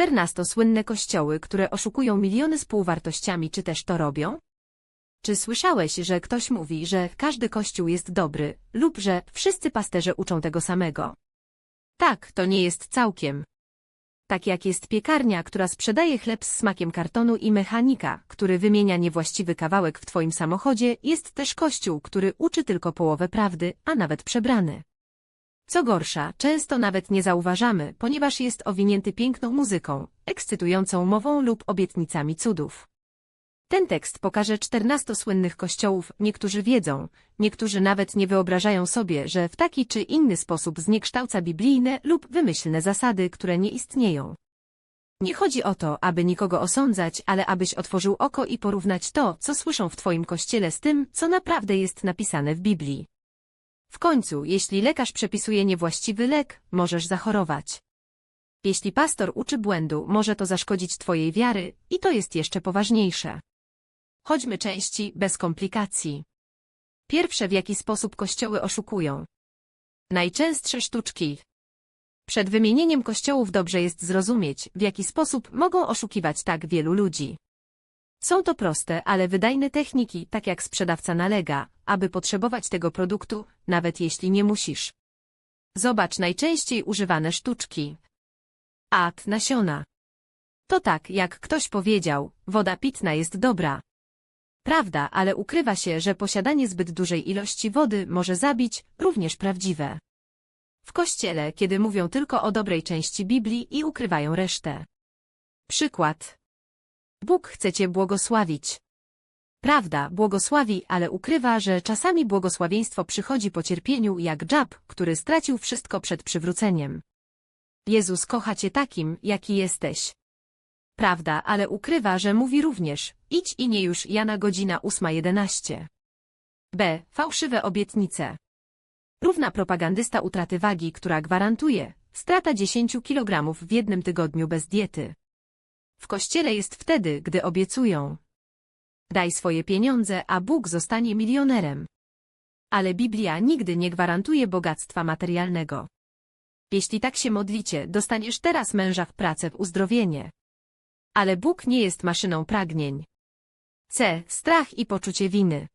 14 słynne kościoły, które oszukują miliony z półwartościami, czy też to robią? Czy słyszałeś, że ktoś mówi, że każdy kościół jest dobry, lub że wszyscy pasterze uczą tego samego? Tak, to nie jest całkiem. Tak jak jest piekarnia, która sprzedaje chleb z smakiem kartonu i mechanika, który wymienia niewłaściwy kawałek w twoim samochodzie, jest też kościół, który uczy tylko połowę prawdy, a nawet przebrany. Co gorsza, często nawet nie zauważamy, ponieważ jest owinięty piękną muzyką, ekscytującą mową lub obietnicami cudów. Ten tekst pokaże 14 słynnych kościołów, niektórzy wiedzą, niektórzy nawet nie wyobrażają sobie, że w taki czy inny sposób zniekształca biblijne lub wymyślne zasady, które nie istnieją. Nie chodzi o to, aby nikogo osądzać, ale abyś otworzył oko i porównać to, co słyszą w twoim kościele z tym, co naprawdę jest napisane w Biblii. W końcu, jeśli lekarz przepisuje niewłaściwy lek, możesz zachorować. Jeśli pastor uczy błędu, może to zaszkodzić twojej wiary i to jest jeszcze poważniejsze. Chodźmy części, bez komplikacji. Pierwsze w jaki sposób kościoły oszukują. Najczęstsze sztuczki. Przed wymienieniem kościołów dobrze jest zrozumieć, w jaki sposób mogą oszukiwać tak wielu ludzi. Są to proste, ale wydajne techniki, tak jak sprzedawca nalega, aby potrzebować tego produktu, nawet jeśli nie musisz. Zobacz najczęściej używane sztuczki. Ad nasiona. To tak, jak ktoś powiedział, woda pitna jest dobra. Prawda, ale ukrywa się, że posiadanie zbyt dużej ilości wody może zabić, również prawdziwe. W kościele, kiedy mówią tylko o dobrej części Biblii i ukrywają resztę. Przykład. Bóg chce cię błogosławić. Prawda, błogosławi, ale ukrywa, że czasami błogosławieństwo przychodzi po cierpieniu jak Jab, który stracił wszystko przed przywróceniem. Jezus kocha cię takim, jaki jesteś. Prawda, ale ukrywa, że mówi również, idź i nie już Jana godzina 8.11. B. Fałszywe obietnice. Równa propagandysta utraty wagi, która gwarantuje strata 10 kg w jednym tygodniu bez diety. W kościele jest wtedy, gdy obiecują. Daj swoje pieniądze, a Bóg zostanie milionerem. Ale Biblia nigdy nie gwarantuje bogactwa materialnego. Jeśli tak się modlicie, dostaniesz teraz męża w pracę w uzdrowienie. Ale Bóg nie jest maszyną pragnień. C. Strach i poczucie winy.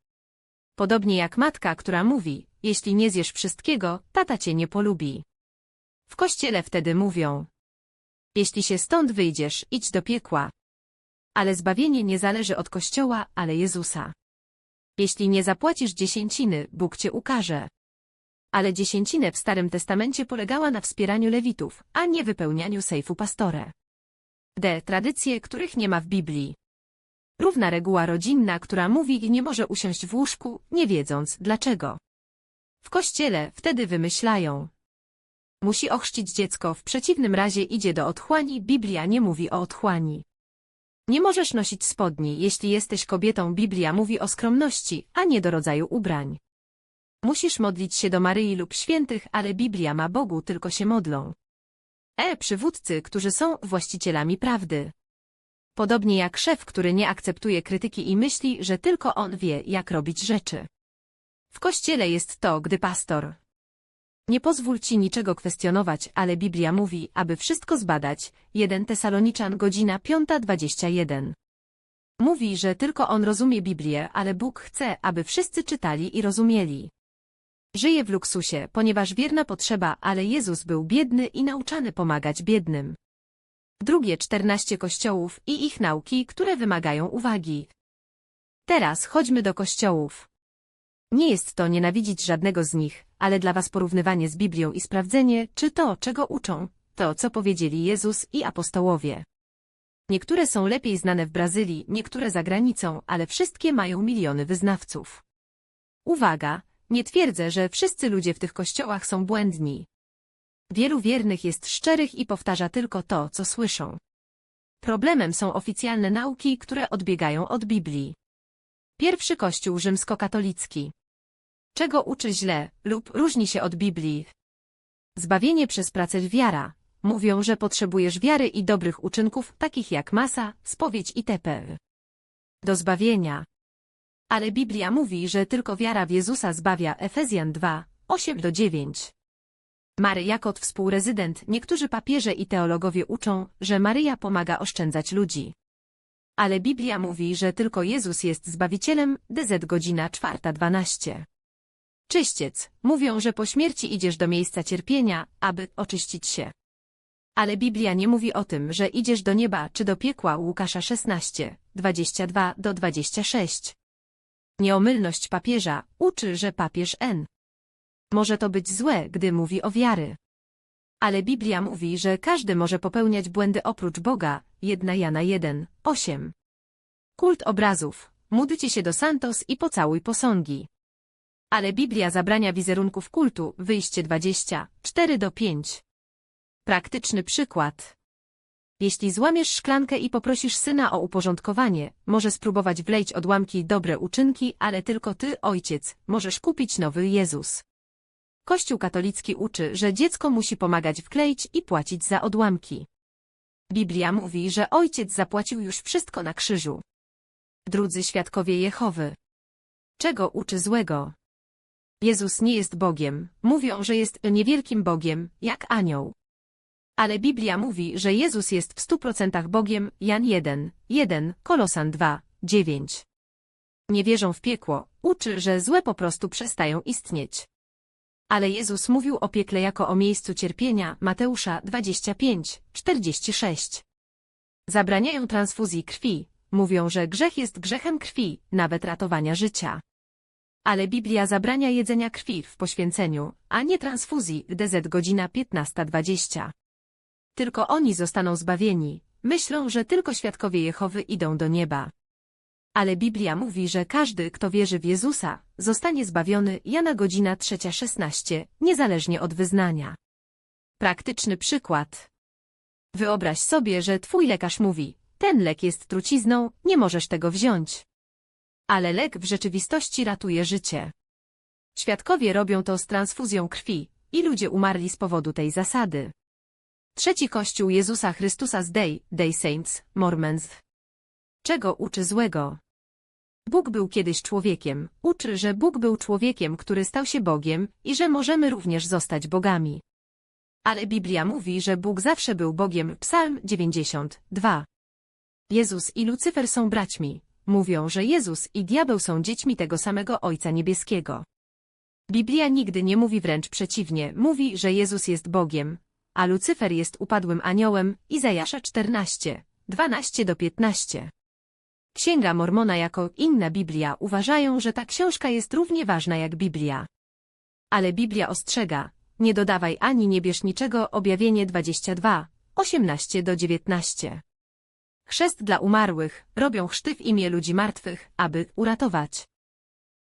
Podobnie jak matka, która mówi, jeśli nie zjesz wszystkiego, tata cię nie polubi. W kościele wtedy mówią. Jeśli się stąd wyjdziesz, idź do piekła. Ale zbawienie nie zależy od Kościoła, ale Jezusa. Jeśli nie zapłacisz dziesięciny, Bóg cię ukaże. Ale dziesięcinę w Starym Testamencie polegała na wspieraniu lewitów, a nie wypełnianiu sejfu pastore. D. Tradycje, których nie ma w Biblii. Równa reguła rodzinna, która mówi nie może usiąść w łóżku, nie wiedząc dlaczego. W kościele wtedy wymyślają. Musi ochrzcić dziecko, w przeciwnym razie idzie do otchłani, Biblia nie mówi o otchłani. Nie możesz nosić spodni, jeśli jesteś kobietą, Biblia mówi o skromności, a nie do rodzaju ubrań. Musisz modlić się do Maryi lub świętych, ale Biblia ma Bogu, tylko się modlą. E. Przywódcy, którzy są właścicielami prawdy. Podobnie jak szef, który nie akceptuje krytyki i myśli, że tylko on wie, jak robić rzeczy. W kościele jest to, gdy pastor. Nie pozwól ci niczego kwestionować, ale Biblia mówi, aby wszystko zbadać. 1 Tesaloniczan godzina 5.21. Mówi, że tylko on rozumie Biblię, ale Bóg chce, aby wszyscy czytali i rozumieli. Żyje w luksusie, ponieważ wierna potrzeba, ale Jezus był biedny i nauczany pomagać biednym. Drugie 14 kościołów i ich nauki, które wymagają uwagi. Teraz chodźmy do kościołów. Nie jest to nienawidzić żadnego z nich, ale dla was porównywanie z Biblią i sprawdzenie, czy to, czego uczą, to, co powiedzieli Jezus i apostołowie. Niektóre są lepiej znane w Brazylii, niektóre za granicą, ale wszystkie mają miliony wyznawców. Uwaga, nie twierdzę, że wszyscy ludzie w tych kościołach są błędni. Wielu wiernych jest szczerych i powtarza tylko to, co słyszą. Problemem są oficjalne nauki, które odbiegają od Biblii. Pierwszy kościół rzymskokatolicki. Czego uczy źle lub różni się od Biblii? Zbawienie przez pracę wiara. Mówią, że potrzebujesz wiary i dobrych uczynków, takich jak masa, spowiedź itp. Do zbawienia. Ale Biblia mówi, że tylko wiara w Jezusa zbawia Efezjan 2, 8-9. Maryja kot współrezydent. Niektórzy papieże i teologowie uczą, że Maryja pomaga oszczędzać ludzi. Ale Biblia mówi, że tylko Jezus jest Zbawicielem, DZ godzina 4.12. Czyściec. Mówią, że po śmierci idziesz do miejsca cierpienia, aby oczyścić się. Ale Biblia nie mówi o tym, że idziesz do nieba czy do piekła Łukasza 16, 22 do 26. Nieomylność papieża uczy, że papież N. Może to być złe, gdy mówi o wiary. Ale Biblia mówi, że każdy może popełniać błędy oprócz Boga, 1 Jana 1, 8. Kult obrazów. Módlcie się do Santos i pocałuj posągi. Ale Biblia zabrania wizerunków kultu, wyjście 20, 4 do 5. Praktyczny przykład. Jeśli złamiesz szklankę i poprosisz syna o uporządkowanie, może spróbować wlejć odłamki dobre uczynki, ale tylko ty, ojciec, możesz kupić nowy Jezus. Kościół katolicki uczy, że dziecko musi pomagać wkleić i płacić za odłamki. Biblia mówi, że ojciec zapłacił już wszystko na krzyżu. Drudzy świadkowie Jehowy. Czego uczy złego? Jezus nie jest Bogiem, mówią, że jest niewielkim Bogiem, jak anioł. Ale Biblia mówi, że Jezus jest w stu procentach Bogiem, Jan 1, 1, Kolosan 2, 9. Nie wierzą w piekło, uczy, że złe po prostu przestają istnieć. Ale Jezus mówił o piekle jako o miejscu cierpienia, Mateusza 25, 46. Zabraniają transfuzji krwi, mówią, że grzech jest grzechem krwi, nawet ratowania życia. Ale Biblia zabrania jedzenia krwi w poświęceniu, a nie transfuzji, DZ godzina 15.20. Tylko oni zostaną zbawieni, myślą, że tylko świadkowie Jehowy idą do nieba. Ale Biblia mówi, że każdy, kto wierzy w Jezusa, zostanie zbawiony Jana godzina 3.16, niezależnie od wyznania. Praktyczny przykład. Wyobraź sobie, że twój lekarz mówi, ten lek jest trucizną, nie możesz tego wziąć. Ale lek w rzeczywistości ratuje życie. Świadkowie robią to z transfuzją krwi i ludzie umarli z powodu tej zasady. Trzeci Kościół Jezusa Chrystusa z Day, Day Saints, Mormons. Czego uczy złego? Bóg był kiedyś człowiekiem, uczy, że Bóg był człowiekiem, który stał się Bogiem i że możemy również zostać bogami. Ale Biblia mówi, że Bóg zawsze był Bogiem, Psalm 92. Jezus i Lucyfer są braćmi. Mówią, że Jezus i diabeł są dziećmi tego samego Ojca Niebieskiego. Biblia nigdy nie mówi wręcz przeciwnie, mówi, że Jezus jest Bogiem, a Lucyfer jest upadłym aniołem, Izajasza 14, 12 do 15. Księga Mormona jako inna Biblia uważają, że ta książka jest równie ważna jak Biblia. Ale Biblia ostrzega, nie dodawaj ani nie bierz niczego, objawienie 22, 18 do 19. Chrzest dla umarłych, robią chrzty w imię ludzi martwych, aby uratować.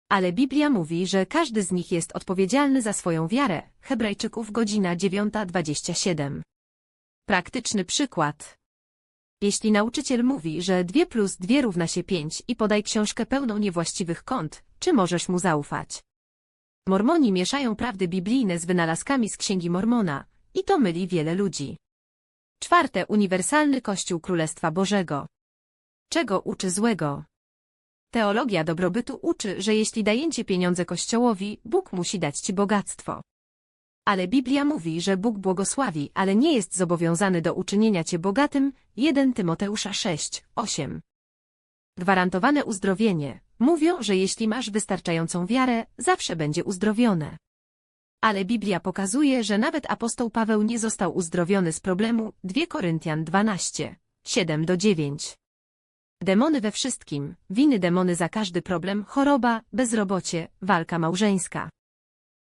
Ale Biblia mówi, że każdy z nich jest odpowiedzialny za swoją wiarę. Hebrajczyków godzina 9.27. Praktyczny przykład. Jeśli nauczyciel mówi, że 2 plus 2 równa się 5 i podaj książkę pełną niewłaściwych kąt, czy możesz mu zaufać? Mormoni mieszają prawdy biblijne z wynalazkami z Księgi Mormona i to myli wiele ludzi. Czwarte, uniwersalny Kościół Królestwa Bożego. Czego uczy złego? Teologia dobrobytu uczy, że jeśli dajecie pieniądze Kościołowi, Bóg musi dać ci bogactwo. Ale Biblia mówi, że Bóg błogosławi, ale nie jest zobowiązany do uczynienia cię bogatym. 1 Tymoteusza 6, 8. Gwarantowane uzdrowienie. Mówią, że jeśli masz wystarczającą wiarę, zawsze będzie uzdrowione. Ale Biblia pokazuje, że nawet apostoł Paweł nie został uzdrowiony z problemu 2 Koryntian 12, 7 do 9. Demony we wszystkim, winy demony za każdy problem, choroba, bezrobocie, walka małżeńska.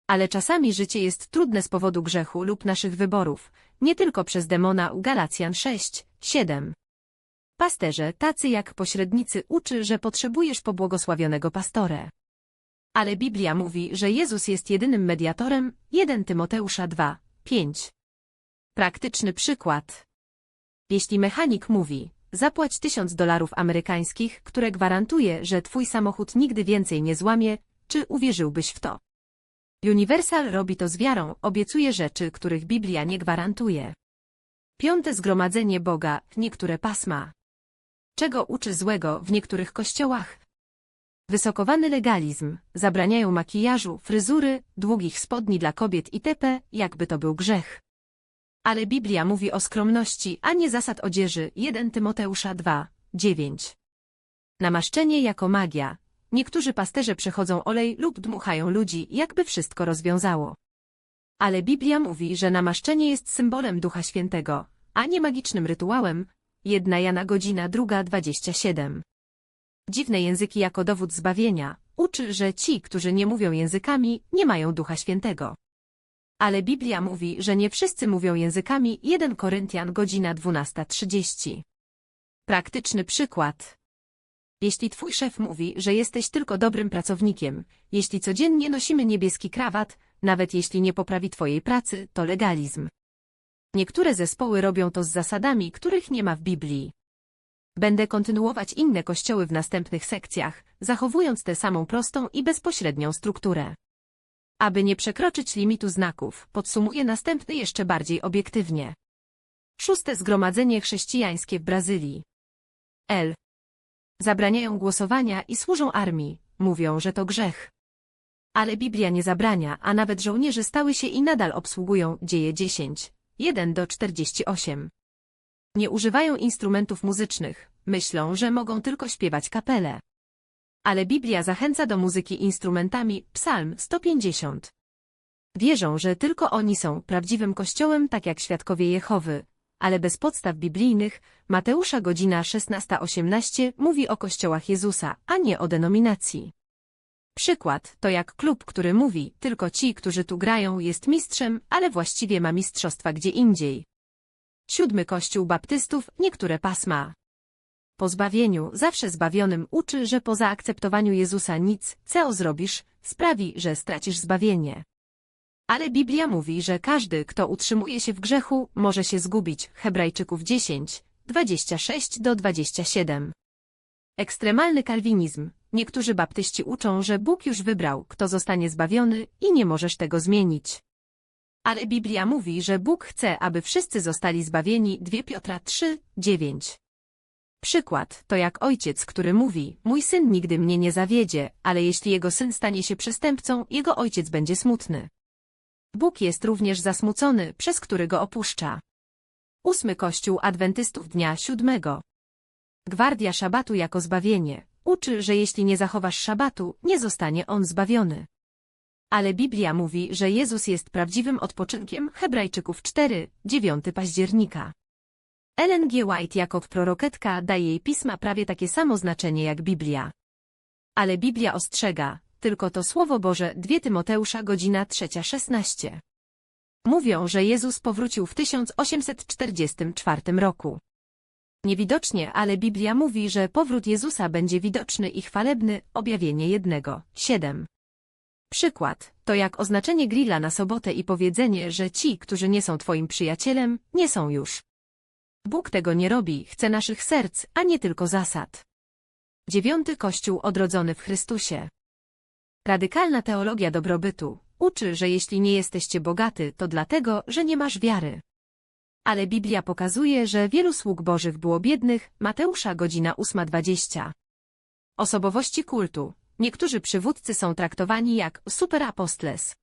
Ale czasami życie jest trudne z powodu grzechu lub naszych wyborów, nie tylko przez demona Galacjan 6, 7. Pasterze, tacy jak pośrednicy uczy, że potrzebujesz pobłogosławionego pastorę. Ale Biblia mówi, że Jezus jest jedynym mediatorem, 1 Tymoteusza 2, 5. Praktyczny przykład. Jeśli mechanik mówi, zapłać tysiąc dolarów amerykańskich, które gwarantuje, że twój samochód nigdy więcej nie złamie, czy uwierzyłbyś w to? Universal robi to z wiarą, obiecuje rzeczy, których Biblia nie gwarantuje. Piąte zgromadzenie Boga, niektóre pasma. Czego uczy złego w niektórych kościołach? Wysokowany legalizm, zabraniają makijażu, fryzury, długich spodni dla kobiet itp., jakby to był grzech. Ale Biblia mówi o skromności, a nie zasad odzieży 1 Tymoteusza 2, 9. Namaszczenie jako magia. Niektórzy pasterze przechodzą olej lub dmuchają ludzi, jakby wszystko rozwiązało. Ale Biblia mówi, że namaszczenie jest symbolem Ducha Świętego, a nie magicznym rytuałem. Jedna Jana godzina druga 27. Dziwne języki jako dowód zbawienia. Uczy, że ci, którzy nie mówią językami, nie mają Ducha Świętego. Ale Biblia mówi, że nie wszyscy mówią językami 1 Koryntian godzina 12.30. Praktyczny przykład. Jeśli twój szef mówi, że jesteś tylko dobrym pracownikiem, jeśli codziennie nosimy niebieski krawat, nawet jeśli nie poprawi twojej pracy, to legalizm. Niektóre zespoły robią to z zasadami, których nie ma w Biblii. Będę kontynuować inne kościoły w następnych sekcjach, zachowując tę samą prostą i bezpośrednią strukturę. Aby nie przekroczyć limitu znaków, podsumuję następny jeszcze bardziej obiektywnie. Szóste Zgromadzenie Chrześcijańskie w Brazylii. L. Zabraniają głosowania i służą armii, mówią, że to grzech. Ale Biblia nie zabrania, a nawet żołnierze stały się i nadal obsługują dzieje 10, 1 do 48. Nie używają instrumentów muzycznych, myślą, że mogą tylko śpiewać kapelę. Ale Biblia zachęca do muzyki instrumentami, Psalm 150. Wierzą, że tylko oni są prawdziwym kościołem, tak jak świadkowie Jehowy, ale bez podstaw biblijnych, Mateusza godzina 16.18 mówi o kościołach Jezusa, a nie o denominacji. Przykład to jak klub, który mówi, tylko ci, którzy tu grają, jest mistrzem, ale właściwie ma mistrzostwa gdzie indziej. Siódmy Kościół Baptystów, niektóre pasma. Po zbawieniu, zawsze zbawionym uczy, że po zaakceptowaniu Jezusa nic, co zrobisz, sprawi, że stracisz zbawienie. Ale Biblia mówi, że każdy, kto utrzymuje się w grzechu, może się zgubić. Hebrajczyków 10, 26 do 27. Ekstremalny kalwinizm. Niektórzy baptyści uczą, że Bóg już wybrał, kto zostanie zbawiony i nie możesz tego zmienić. Ale Biblia mówi, że Bóg chce, aby wszyscy zostali zbawieni 2 Piotra 3, 9. Przykład to jak ojciec, który mówi, mój syn nigdy mnie nie zawiedzie, ale jeśli jego syn stanie się przestępcą, jego ojciec będzie smutny. Bóg jest również zasmucony, przez który go opuszcza. Ósmy Kościół Adwentystów Dnia Siódmego. Gwardia Szabatu jako zbawienie. Uczy, że jeśli nie zachowasz Szabatu, nie zostanie on zbawiony. Ale Biblia mówi, że Jezus jest prawdziwym odpoczynkiem Hebrajczyków 4, 9 października. Ellen G. White jako proroketka daje jej pisma prawie takie samo znaczenie jak Biblia. Ale Biblia ostrzega, tylko to Słowo Boże 2 Tymoteusza godzina 3.16. Mówią, że Jezus powrócił w 1844 roku. Niewidocznie, ale Biblia mówi, że powrót Jezusa będzie widoczny i chwalebny, objawienie jednego, 7. Przykład, to jak oznaczenie grilla na sobotę i powiedzenie, że ci, którzy nie są twoim przyjacielem, nie są już. Bóg tego nie robi, chce naszych serc, a nie tylko zasad. Dziewiąty Kościół odrodzony w Chrystusie. Radykalna teologia dobrobytu uczy, że jeśli nie jesteście bogaty, to dlatego, że nie masz wiary. Ale Biblia pokazuje, że wielu sług bożych było biednych, Mateusza godzina 8.20. Osobowości kultu. Niektórzy przywódcy są traktowani jak superapostles.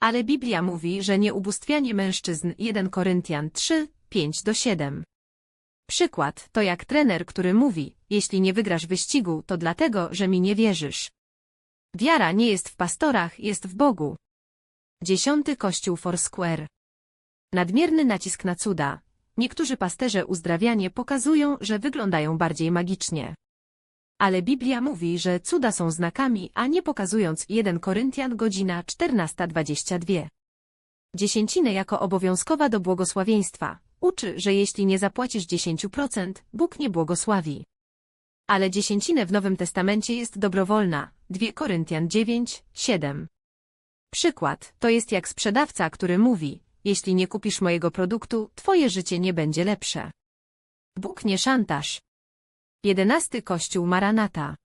Ale Biblia mówi, że nieubóstwianie mężczyzn 1 Koryntian 3, 5 do 7. Przykład to jak trener, który mówi, jeśli nie wygrasz wyścigu, to dlatego, że mi nie wierzysz. Wiara nie jest w pastorach, jest w Bogu. Dziesiąty Kościół Foursquare. Nadmierny nacisk na cuda. Niektórzy pasterze uzdrawianie pokazują, że wyglądają bardziej magicznie. Ale Biblia mówi, że cuda są znakami, a nie pokazując 1 Koryntian godzina 14.22. Dziesięcinę jako obowiązkowa do błogosławieństwa. Uczy, że jeśli nie zapłacisz 10%, Bóg nie błogosławi. Ale dziesięcinę w Nowym Testamencie jest dobrowolna. 2 Koryntian 9, 7. Przykład, to jest jak sprzedawca, który mówi, jeśli nie kupisz mojego produktu, twoje życie nie będzie lepsze. Bóg nie szantaż. Jedenasty Kościół Maranata.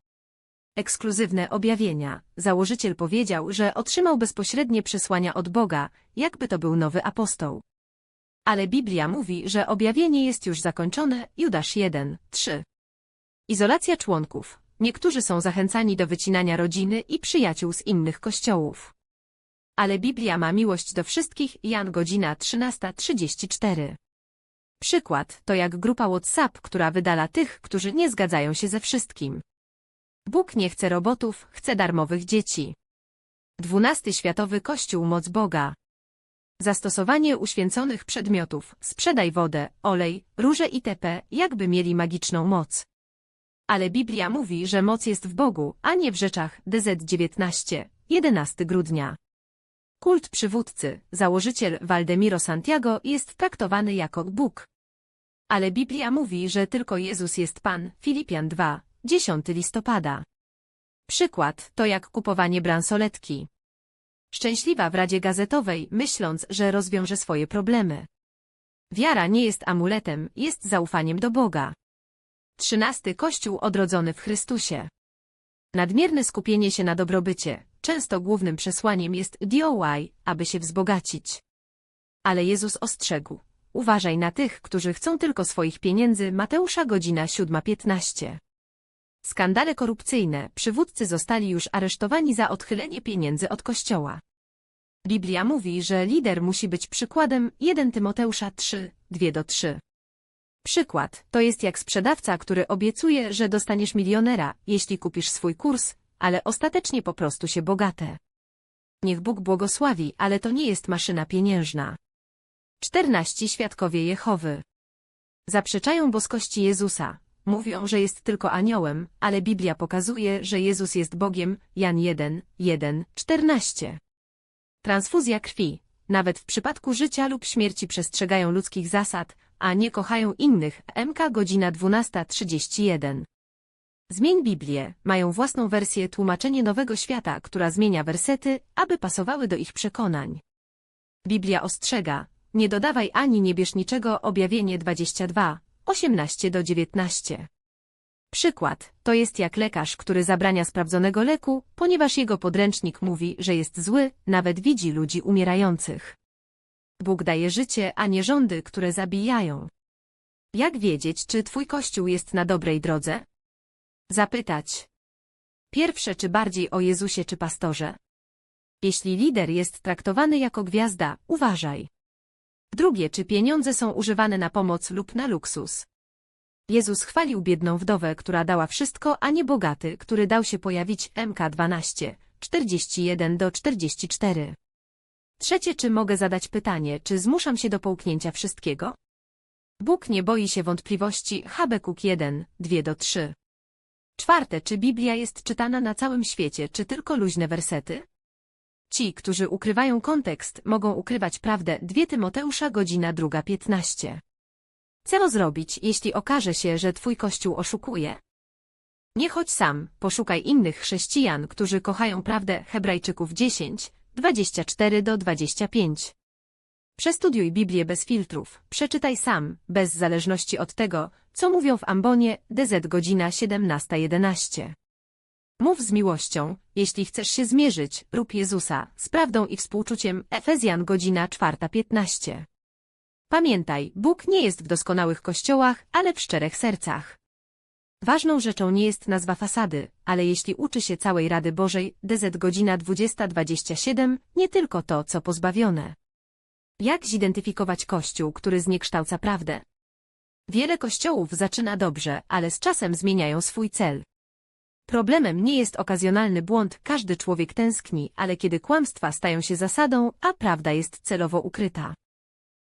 Ekskluzywne objawienia. Założyciel powiedział, że otrzymał bezpośrednie przesłania od Boga, jakby to był nowy apostoł. Ale Biblia mówi, że objawienie jest już zakończone, Judasz 1, 3. Izolacja członków. Niektórzy są zachęcani do wycinania rodziny i przyjaciół z innych kościołów. Ale Biblia ma miłość do wszystkich, Jan godzina 13.34. Przykład to jak grupa WhatsApp, która wydala tych, którzy nie zgadzają się ze wszystkim. Bóg nie chce robotów, chce darmowych dzieci. Dwunasty Światowy Kościół Moc Boga. Zastosowanie uświęconych przedmiotów, sprzedaj wodę, olej, róże itp., jakby mieli magiczną moc. Ale Biblia mówi, że moc jest w Bogu, a nie w rzeczach. DZ19, 11 grudnia. Kult przywódcy, założyciel Waldemiro Santiago jest traktowany jako Bóg. Ale Biblia mówi, że tylko Jezus jest Pan. Filipian 2, 10 listopada. Przykład to jak kupowanie bransoletki. Szczęśliwa w Radzie Gazetowej, myśląc, że rozwiąże swoje problemy. Wiara nie jest amuletem, jest zaufaniem do Boga. Trzynasty Kościół odrodzony w Chrystusie. Nadmierne skupienie się na dobrobycie, często głównym przesłaniem jest DIY, aby się wzbogacić. Ale Jezus ostrzegł. Uważaj na tych, którzy chcą tylko swoich pieniędzy. Mateusza godzina 7.15. Skandale korupcyjne, przywódcy zostali już aresztowani za odchylenie pieniędzy od kościoła. Biblia mówi, że lider musi być przykładem 1 Tymoteusza 3, 2 do 3. Przykład to jest jak sprzedawca, który obiecuje, że dostaniesz milionera, jeśli kupisz swój kurs, ale ostatecznie po prostu się bogate. Niech Bóg błogosławi, ale to nie jest maszyna pieniężna. 14 Świadkowie Jehowy Zaprzeczają boskości Jezusa. Mówią, że jest tylko aniołem, ale Biblia pokazuje, że Jezus jest Bogiem. Jan 1, 1, 14. Transfuzja krwi. Nawet w przypadku życia lub śmierci przestrzegają ludzkich zasad, a nie kochają innych. MK godzina 12.31. Zmień Biblię. Mają własną wersję tłumaczenie Nowego Świata, która zmienia wersety, aby pasowały do ich przekonań. Biblia ostrzega. Nie dodawaj ani nie bierz niczego. Objawienie 22, 18 do 19. Przykład to jest jak lekarz, który zabrania sprawdzonego leku, ponieważ jego podręcznik mówi, że jest zły, nawet widzi ludzi umierających. Bóg daje życie, a nie rządy, które zabijają. Jak wiedzieć, czy twój kościół jest na dobrej drodze? Zapytać. Pierwsze, czy bardziej o Jezusie czy pastorze? Jeśli lider jest traktowany jako gwiazda, uważaj. Drugie, czy pieniądze są używane na pomoc lub na luksus? Jezus chwalił biedną wdowę, która dała wszystko, a nie bogaty, który dał się pojawić MK 12, 41 do 44. Trzecie, czy mogę zadać pytanie, czy zmuszam się do połknięcia wszystkiego? Bóg nie boi się wątpliwości Habekuk 1, 2 do 3. Czwarte, czy Biblia jest czytana na całym świecie, czy tylko luźne wersety? Ci, którzy ukrywają kontekst, mogą ukrywać prawdę 2 Tymoteusza godzina 2.15. Co zrobić, jeśli okaże się, że twój kościół oszukuje? Nie chodź sam, poszukaj innych chrześcijan, którzy kochają prawdę Hebrajczyków 10, 24 do 25. Przestudiuj Biblię bez filtrów, przeczytaj sam, bez zależności od tego, co mówią w ambonie, DZ godzina 17.11. Mów z miłością, jeśli chcesz się zmierzyć, rób Jezusa, z prawdą i współczuciem, Efezjan godzina 4.15. Pamiętaj, Bóg nie jest w doskonałych kościołach, ale w szczerych sercach. Ważną rzeczą nie jest nazwa fasady, ale jeśli uczy się całej Rady Bożej, DZ godzina 20.27, nie tylko to, co pozbawione. Jak zidentyfikować kościół, który zniekształca prawdę? Wiele kościołów zaczyna dobrze, ale z czasem zmieniają swój cel. Problemem nie jest okazjonalny błąd, każdy człowiek tęskni, ale kiedy kłamstwa stają się zasadą, a prawda jest celowo ukryta.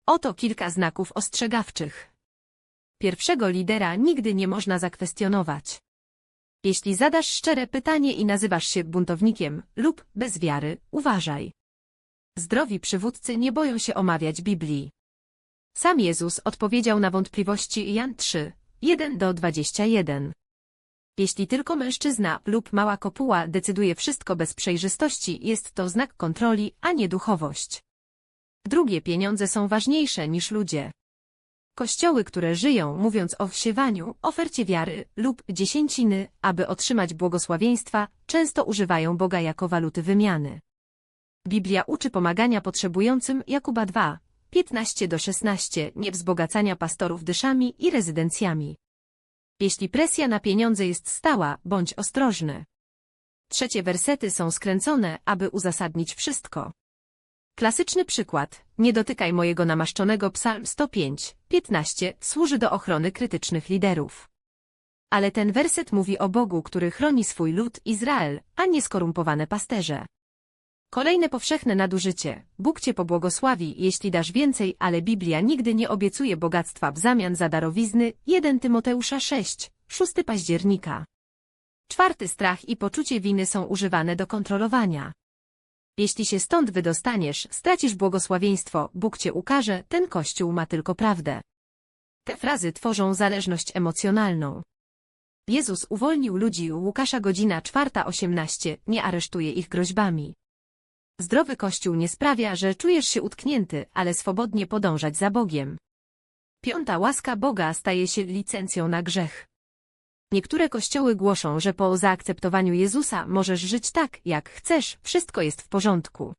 Oto kilka znaków ostrzegawczych. Pierwszego lidera nigdy nie można zakwestionować. Jeśli zadasz szczere pytanie i nazywasz się buntownikiem lub bez wiary, uważaj. Zdrowi przywódcy nie boją się omawiać Biblii. Sam Jezus odpowiedział na wątpliwości Jan 3, 1 do 21. Jeśli tylko mężczyzna lub mała kopuła decyduje wszystko bez przejrzystości, jest to znak kontroli, a nie duchowość. Drugie pieniądze są ważniejsze niż ludzie. Kościoły, które żyją, mówiąc o wsiewaniu, ofercie wiary lub dziesięciny, aby otrzymać błogosławieństwa, często używają Boga jako waluty wymiany. Biblia uczy pomagania potrzebującym Jakuba 2, 15 do 16, nie wzbogacania pastorów dyszami i rezydencjami. Jeśli presja na pieniądze jest stała, bądź ostrożny. Trzecie wersety są skręcone, aby uzasadnić wszystko. Klasyczny przykład. Nie dotykaj mojego namaszczonego psalm 105, 15 służy do ochrony krytycznych liderów. Ale ten werset mówi o Bogu, który chroni swój lud Izrael, a nie skorumpowane pasterze. Kolejne powszechne nadużycie. Bóg cię pobłogosławi, jeśli dasz więcej, ale Biblia nigdy nie obiecuje bogactwa w zamian za darowizny. 1 Tymoteusza 6, 6 października. Czwarty strach i poczucie winy są używane do kontrolowania. Jeśli się stąd wydostaniesz, stracisz błogosławieństwo, Bóg cię ukaże, ten kościół ma tylko prawdę. Te frazy tworzą zależność emocjonalną. Jezus uwolnił ludzi Łukasza godzina 4.18, nie aresztuje ich groźbami. Zdrowy kościół nie sprawia, że czujesz się utknięty, ale swobodnie podążać za Bogiem. Piąta łaska Boga staje się licencją na grzech. Niektóre kościoły głoszą, że po zaakceptowaniu Jezusa możesz żyć tak, jak chcesz, wszystko jest w porządku.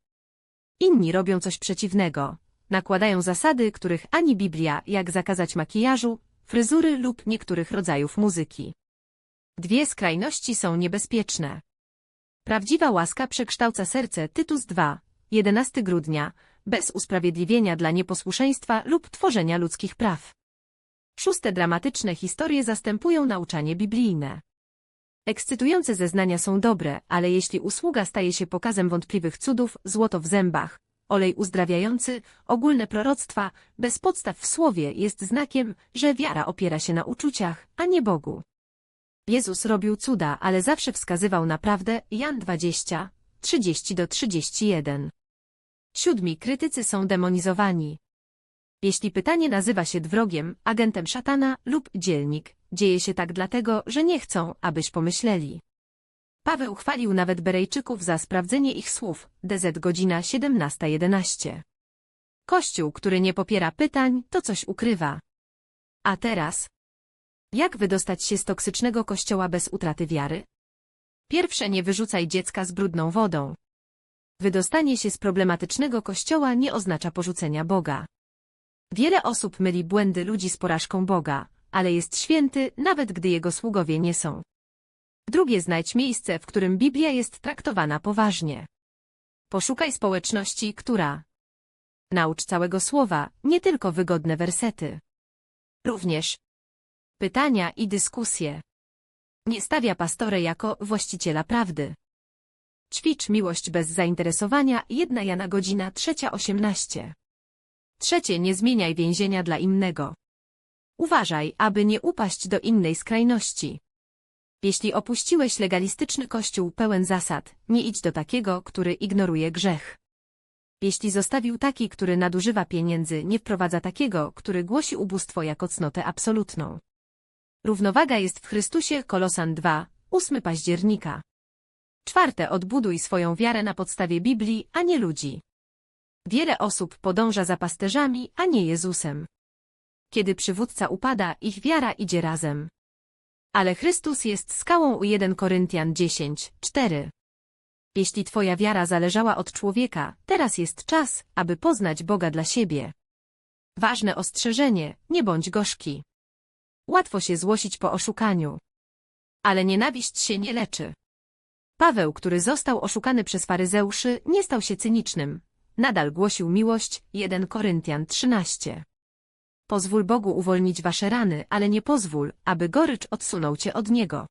Inni robią coś przeciwnego. Nakładają zasady, których ani Biblia, jak zakazać makijażu, fryzury lub niektórych rodzajów muzyki. Dwie skrajności są niebezpieczne. Prawdziwa łaska przekształca serce Tytus 2, 11 grudnia, bez usprawiedliwienia dla nieposłuszeństwa lub tworzenia ludzkich praw. Szóste dramatyczne historie zastępują nauczanie biblijne. Ekscytujące zeznania są dobre, ale jeśli usługa staje się pokazem wątpliwych cudów, złoto w zębach, olej uzdrawiający, ogólne proroctwa, bez podstaw w słowie jest znakiem, że wiara opiera się na uczuciach, a nie Bogu. Jezus robił cuda, ale zawsze wskazywał na prawdę Jan 20, 30 do 31. Siódmi krytycy są demonizowani. Jeśli pytanie nazywa się wrogiem, agentem szatana lub dzielnik, dzieje się tak dlatego, że nie chcą, abyś pomyśleli. Paweł chwalił nawet Berejczyków za sprawdzenie ich słów, DZ godzina 17.11. Kościół, który nie popiera pytań, to coś ukrywa. A teraz? Jak wydostać się z toksycznego kościoła bez utraty wiary? Pierwsze nie wyrzucaj dziecka z brudną wodą. Wydostanie się z problematycznego kościoła nie oznacza porzucenia Boga. Wiele osób myli błędy ludzi z porażką Boga, ale jest święty, nawet gdy jego sługowie nie są. Drugie znajdź miejsce, w którym Biblia jest traktowana poważnie. Poszukaj społeczności, która naucz całego słowa, nie tylko wygodne wersety. Również pytania i dyskusje. Nie stawia pastorę jako właściciela prawdy. Ćwicz miłość bez zainteresowania, jedna Jana godzina trzecia osiemnaście. Trzecie, nie zmieniaj więzienia dla innego. Uważaj, aby nie upaść do innej skrajności. Jeśli opuściłeś legalistyczny kościół pełen zasad, nie idź do takiego, który ignoruje grzech. Jeśli zostawił taki, który nadużywa pieniędzy, nie wprowadza takiego, który głosi ubóstwo jako cnotę absolutną. Równowaga jest w Chrystusie, Kolosan 2, 8 października. Czwarte, odbuduj swoją wiarę na podstawie Biblii, a nie ludzi. Wiele osób podąża za pasterzami, a nie Jezusem. Kiedy przywódca upada, ich wiara idzie razem. Ale Chrystus jest skałą u 1 Koryntian 10, 4. Jeśli twoja wiara zależała od człowieka, teraz jest czas, aby poznać Boga dla siebie. Ważne ostrzeżenie, nie bądź gorzki. Łatwo się złosić po oszukaniu. Ale nienawiść się nie leczy. Paweł, który został oszukany przez faryzeuszy, nie stał się cynicznym, Nadal głosił miłość 1 Koryntian 13. Pozwól Bogu uwolnić wasze rany, ale nie pozwól, aby gorycz odsunął cię od Niego.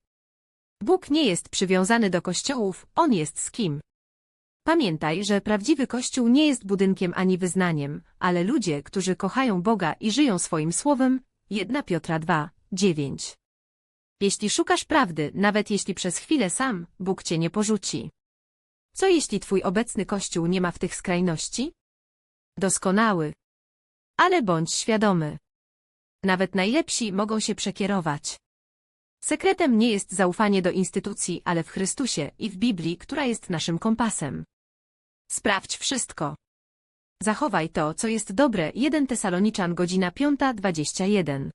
Bóg nie jest przywiązany do kościołów, On jest z kim. Pamiętaj, że prawdziwy kościół nie jest budynkiem ani wyznaniem, ale ludzie, którzy kochają Boga i żyją swoim słowem. 1 Piotra 2, 9. Jeśli szukasz prawdy, nawet jeśli przez chwilę sam, Bóg cię nie porzuci. Co jeśli twój obecny kościół nie ma w tych skrajności? Doskonały. Ale bądź świadomy. Nawet najlepsi mogą się przekierować. Sekretem nie jest zaufanie do instytucji, ale w Chrystusie i w Biblii, która jest naszym kompasem. Sprawdź wszystko. Zachowaj to, co jest dobre. 1 Tesaloniczan godzina 5.21